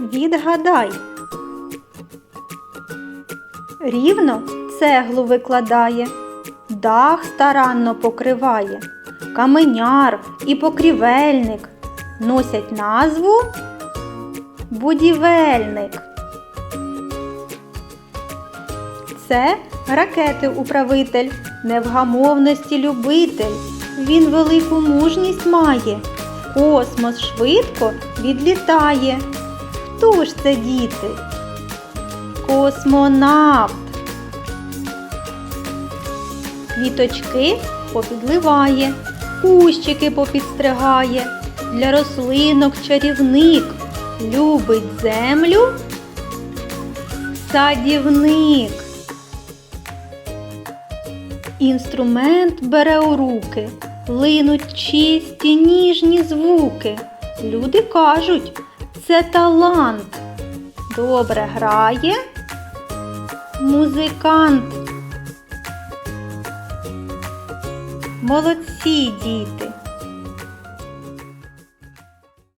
Відгадай. Рівно цеглу викладає, дах старанно покриває, каменяр і покрівельник носять назву будівельник. Це ракети управитель, невгамовності любитель. Він велику мужність має, космос швидко відлітає. Хто ж це діти? Космонавт. Квіточки попідливає, кущики попідстригає, для рослинок чарівник, любить землю, садівник. Інструмент бере у руки, линуть чисті ніжні звуки. Люди кажуть, це талант. Добре грає музикант. Молодці діти!